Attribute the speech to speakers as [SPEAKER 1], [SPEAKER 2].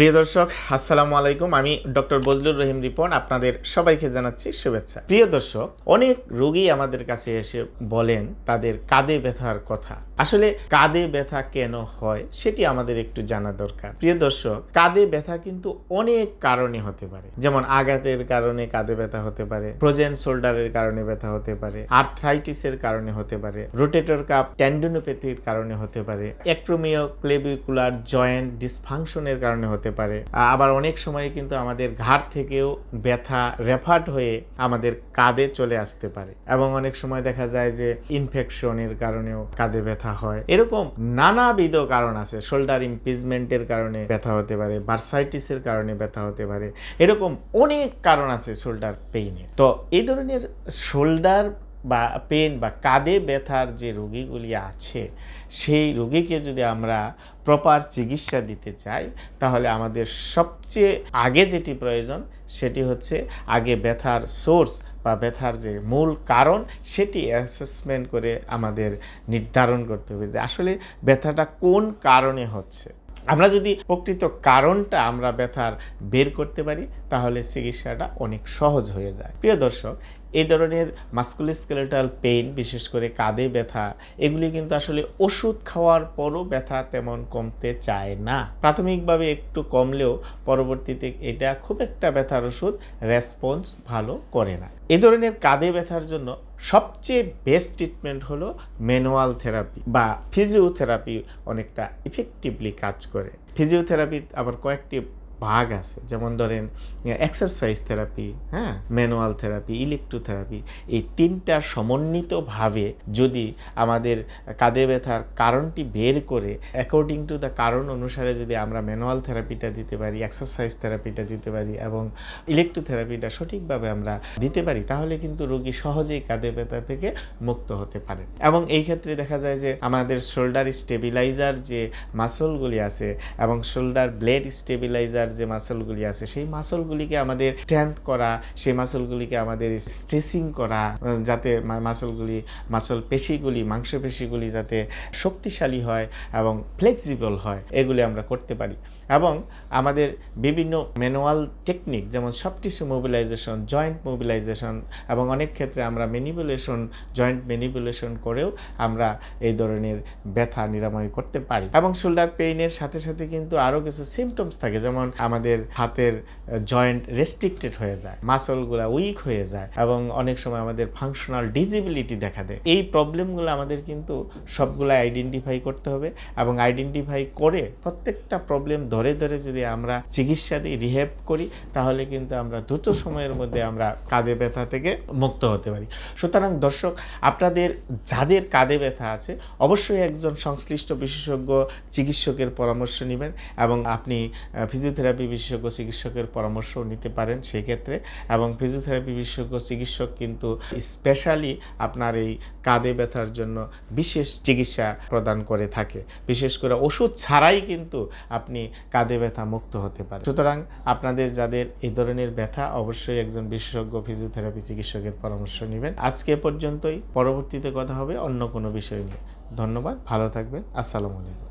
[SPEAKER 1] প্রিয় দর্শক, আসসালামু আলাইকুম। আমি ডক্টর বজলুর রহিম রিপন, আপনাদের সবাইকে জানাচ্ছি শুভেচ্ছা। প্রিয় দর্শক, অনেক রোগী আমাদের কাছে এসে বলেন, তাদের কাঁধে ব্যথার কথা। আসলে কাঁধে ব্যথা কেন হয়, সেটি আমাদের একটু জানা দরকার। প্রিয় দর্শক, কাঁধে ব্যথা কিন্তু অনেক কারণে হতে পারে। যেমন আঘাতের কারণে কাঁধে ব্যথা হতে পারে, ফ্রোজেন শোল্ডারের কারণে ব্যথা হতে পারে, আর্থ্রাইটিসের কারণে হতে পারে, রোটেটর কাপ, ট্যান্ডোনোপ্যাথির কারণে হতে পারে অ্যাক্রোমিও ক্লেভিকুলার জয়েন্ট ডিসফাংশনের কারণে হতে পারে। আবার অনেক সময় কিন্তু আমাদের ঘাট থেকেও ব্যথা রেফার্ট হয়ে আমাদের কাঁধে চলে আসতে পারে। এবং অনেক সময় দেখা যায় যে ইনফেকশনের কারণেও কাঁধে ব্যথা হয়। এরকম নানাবিধ কারণ আছে। শোল্ডার ইমপিজমেন্টের কারণে ব্যথা হতে পারে বার্সাইটিসের কারণে ব্যথা হতে পারে। এরকম অনেক কারণ আছে শোল্ডার পেইনের তো এই ধরনের শোল্ডার বা পেন বা কাঁধে ব্যথার যে রোগীগুলি আছে, সেই রোগীকে যদি আমরা প্রপার চিকিৎসা দিতে চাই, তাহলে আমাদের সবচেয়ে আগে যেটি প্রয়োজন, সেটি হচ্ছে আগে ব্যথার সোর্স বা ব্যথার যে মূল কারণ, সেটি অ্যাসেসমেন্ট করে আমাদের নির্ধারণ করতে হবে যে আসলে ব্যথাটা কোন কারণে হচ্ছে। আমরা যদি প্রকৃত কারণটা আমরা ব্যথার বের করতে পারি, তাহলে চিকিৎসাটা অনেক সহজ হয়ে যায়। প্রিয় দর্শক এই ধরনের মাস্কুলিস্কেলেটাল পেইন, বিশেষ করে কাঁধে ব্যথা, এগুলি কিন্তু আসলে ওষুধ খাওয়ার পরও ব্যথা তেমন কমতে চায় না। প্রাথমিকভাবে একটু কমলেও পরবর্তীতে এটা খুব একটা ব্যথার ওষুধ রেসপন্স ভালো করে না। এ ধরনের কাঁধে ব্যথার জন্য সবচেয়ে বেস্ট ট্রিটমেন্ট হলো ম্যানুয়াল থেরাপি বা ফিজিওথেরাপি অনেকটা ইফেক্টিভলি কাজ করে। ফিজিওথেরাপির আবার কয়েকটি ভাগ আছে। যেমন ধরেন এক্সারসাইজ থেরাপি হ্যাঁ ম্যানুয়াল থেরাপি ইলেকট্রোথেরাপি এই তিনটা সমন্বিতভাবে যদি আমাদের কাঁধে ব্যথার কারণটি বের করে অ্যাকর্ডিং টু দ্য কারণ অনুসারে যদি আমরা ম্যানুয়াল থেরাপিটা দিতে পারি এক্সারসাইজ থেরাপিটা দিতে পারি এবং ইলেকট্রোথেরাপিটা সঠিকভাবে আমরা দিতে পারি, তাহলে কিন্তু রোগী সহজেই কাঁধে ব্যথা থেকে মুক্ত হতে পারে। এবং এই ক্ষেত্রে দেখা যায় যে আমাদের শোল্ডার স্টেবিলাইজার যে মাসলগুলি আছে এবং শোল্ডার ব্লেড স্টেবিলাইজার যে মাসলগুলি আছে, সেই মাসলগুলিকে আমাদের স্ট্রেংথ করা, সেই মাসলগুলিকে আমাদের স্ট্রেসিং করা, যাতে মাসলগুলি মাসল পেশিগুলি মাংসপেশিগুলি যাতে শক্তিশালী হয় এবং ফ্লেক্সিবল হয়, এগুলি আমরা করতে পারি। এবং আমাদের বিভিন্ন ম্যানুয়াল টেকনিক যেমন সব টিস্যু মোবিলাইজেশন জয়েন্ট মোবিলাইজেশন এবং অনেক ক্ষেত্রে আমরা ম্যানিপুলেশন জয়েন্ট ম্যানিপুলেশন করেও আমরা এই ধরনের ব্যথা নিরাময় করতে পারি। এবং শোল্ডার পেইনের সাথে সাথে কিন্তু আরও কিছু সিমটমস থাকে, যেমন আমাদের হাতের জয়েন্ট রেস্ট্রিক্টেড হয়ে যায় মাসলগুলো উইক হয়ে যায় এবং অনেক সময় আমাদের ফাংশনাল ডিজিবিলিটি দেখা দেয়। এই প্রবলেমগুলো আমাদের কিন্তু সবগুলো আইডেন্টিফাই করতে হবে এবং আইডেন্টিফাই করে প্রত্যেকটা প্রবলেম ধরে ধরে যদি আমরা চিকিৎসা দিই রিহেব করি, তাহলে কিন্তু আমরা দ্রুত সময়ের মধ্যে আমরা কাঁধে ব্যথা থেকে মুক্ত হতে পারি। সুতরাং দর্শক, আপনাদের যাদের কাঁধে ব্যথা আছে, অবশ্যই একজন সংশ্লিষ্ট বিশেষজ্ঞ চিকিৎসকের পরামর্শ নেবেন এবং আপনি ফিজিওথেরাপি বিশেষজ্ঞ চিকিৎসকের পরামর্শও নিতে পারেন সেই ক্ষেত্রে এবং ফিজিওথেরাপি বিশেষজ্ঞ চিকিৎসক কিন্তু স্পেশালি আপনার এই কাঁধে ব্যথার জন্য বিশেষ চিকিৎসা প্রদান করে থাকে। বিশেষ করে ওষুধ ছাড়াই কিন্তু আপনি কাঁধে ব্যথা মুক্ত হতে পারেন। সুতরাং আপনাদের যাদের এই ধরনের ব্যথা, অবশ্যই একজন বিশেষজ্ঞ ফিজিওথেরাপি চিকিৎসকের পরামর্শ নেবেন। আজকে পর্যন্তই। পরবর্তীতে কথা হবে অন্য কোনো বিষয় নিয়ে। ধন্যবাদ। ভালো থাকবেন। আসসালামু আলাইকুম।